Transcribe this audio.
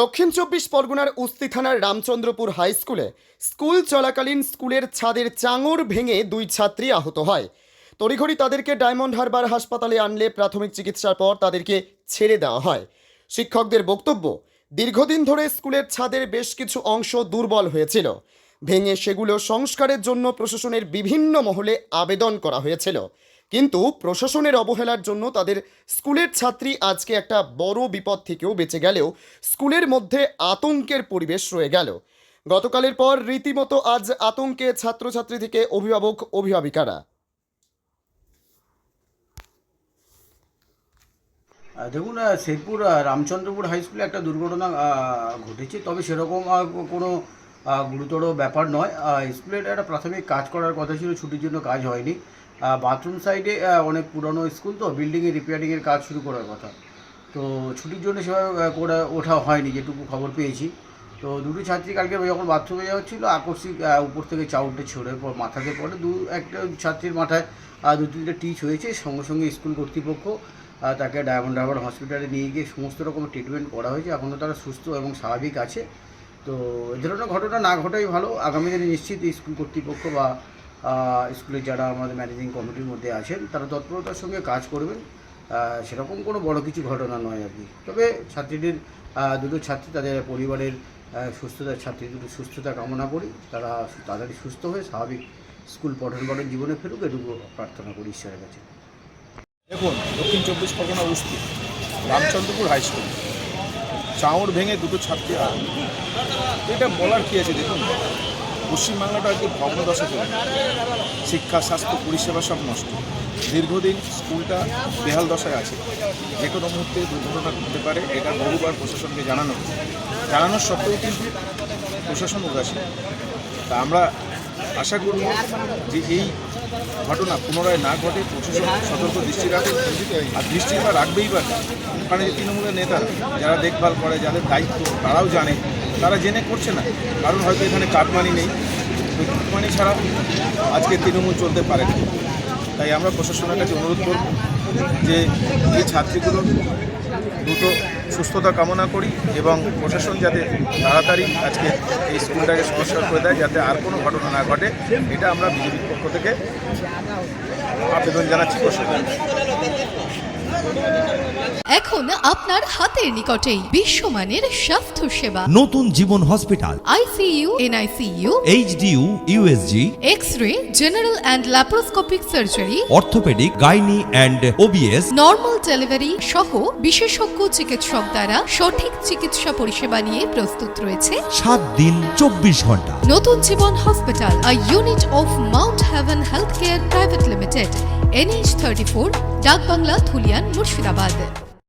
দক্ষিণ চব্বিশ পরগনার উস্তি থানার রামচন্দ্রপুর হাই স্কুলে স্কুল চলাকালীন স্কুলের ছাদের চাঙর ভেঙে দুই ছাত্রী আহত হয়। তড়িঘড়ি তাদেরকে ডায়মন্ড হারবার হাসপাতালে আনলে প্রাথমিক চিকিৎসার পর তাদেরকে ছেড়ে দেওয়া হয়। শিক্ষকদের বক্তব্য, দীর্ঘদিন ধরে স্কুলের ছাদের বেশ কিছু অংশ দুর্বল হয়েছিল। ভেঙে সেগুলো সংস্কারের জন্য প্রশাসনের বিভিন্ন মহলে আবেদন করা হয়েছিল। কিন্তু প্রশাসনের অবহেলার জন্য তাদের স্কুলের ছাত্রী আজকে একটা বড় বিপদ থেকেও বেঁচে গেলেও স্কুলের মধ্যে আতঙ্কের পরিবেশ রয়ে গেল। গতকালের পর রীতিমতো আজ আতঙ্কে ছাত্রছাত্রী থেকে অভিভাবক, অভিভাবিকারা। দেখুন শেরপুর রামচন্দ্রপুর হাই স্কুলে একটা দুর্ঘটনা ঘটেছে। তবে সেরকম কোনো গুরুতর ব্যাপার নয়। স্কুলের একটা প্রাথমিক কাজ করার কথা ছিল, ছুটির জন্য কাজ হয়নি। বাথরুম সাইডে অনেক পুরনো স্কুল তো বিল্ডিংয়ে রিপেয়ারিংয়ের কাজ শুরু করার কথা। তো ছুটির জন্য সেভাবে করে ওঠা হয়নি, যেটুকু খবর পেয়েছি। তো দুটো ছাত্রী কালকে যখন বাথরুমে যাওয়া ছিল আকস্মিক উপর থেকে চাউলটা ছড়ে পর মাথাতে পড়ে। দু, একটা ছাত্রীর মাথায় দু, তিনটে টিচ হয়েছে, সঙ্গে সঙ্গে স্কুল কর্তৃপক্ষ তাকে ডায়মন্ড হারবার হসপিটালে নিয়ে গিয়ে সমস্ত রকম ট্রিটমেন্ট করা হয়েছে। এখনও তারা সুস্থ এবং স্বাভাবিক আছে। তো এ ধরনের ঘটনা না ঘটাই ভালো। আগামী দিনে নিশ্চিত স্কুল কর্তৃপক্ষ বা স্কুলের যারা আমাদের ম্যানেজিং কমিটির মধ্যে আছেন তারা তৎপরতার সঙ্গে কাজ করবেন। সেরকম কোনো বড় কিছু ঘটনা নয় আর কি। তবে ছাত্রীদের দুটো ছাত্রী তাদের পরিবারের আহ, সুস্থতা ছাত্রী দুটো সুস্থতা কামনা করি। তারা তাড়াতাড়ি সুস্থ হয়ে স্বাভাবিক স্কুল পঠন পাঠন জীবনে ফেরুক এটুকু প্রার্থনা করি ঈশ্বরের কাছে। দেখুন দক্ষিণ চব্বিশ পরগনা উস্তি রামচন্দ্রপুর হাই স্কুল। চাঁড় ভেঙে দুটো ছাত্রী আহত এটা বলার কী আছে দেখুন? পশ্চিমবাংলাটা আজকে ভগ্নদশা চলে শিক্ষা, স্বাস্থ্য, পরিষেবা সব নষ্ট। দীর্ঘদিন স্কুলটা বেহাল দশায় আছে। যে কোনো মুহূর্তে দুর্ঘটনা ঘটতে পারে, এটা বহুবার প্রশাসনকে জানানো। জানানোর সত্ত্বেও কিন্তু প্রশাসন উদাসীন। তা আমরা আশা করব যে এই ঘটনা পুনরায় না ঘটে, প্রশাসন সতর্ক দৃষ্টি রাখে, আর দৃষ্টি বা রাখবেই বা? ওখানে যে তৃণমূলের নেতা, যারা দেখভাল করে, যাদের দায়িত্ব, তারাও জানে, তারা জেনে করছে না। কারণ হয়তো এখানে কাটমানি নেই। ওই কাটমানি ছাড়া আজকে তৃণমূল চলতে পারে না। তাই আমরা প্রশাসনের কাছে অনুরোধ করব যে এই ছাত্রীগুলো দ্রুত সুস্থতা কামনা করি এবং প্রশাসন যাতে তাড়াতাড়ি আজকে এই স্কুলটাকে সংস্কার করে দেয়, যাতে আর কোনো ঘটনা না ঘটে, এটা আমরা বিজেপির পক্ষ থেকে আবেদন জানাচ্ছি প্রশাসন এখন আপনার হাতের নিকটেই বিশ্বমানের স্বাস্থ্য সেবা। Natun Jiban hospital. ICU NICU HDU USG X ray general and laparoscopic surgery orthopaedic gynae and OBS normal delivery সহ বিশেষজ্ঞ চিকিৎসক দ্বারা সঠিক চিকিৎসা পরিষেবা নিয়ে প্রস্তুত রয়েছে। সাত দিন চব্বিশ ঘণ্টা। Natun Jiban hospital a unit of Mount Heaven health care private limited NH thirty four Dak Bangla Thulian Murshidabad.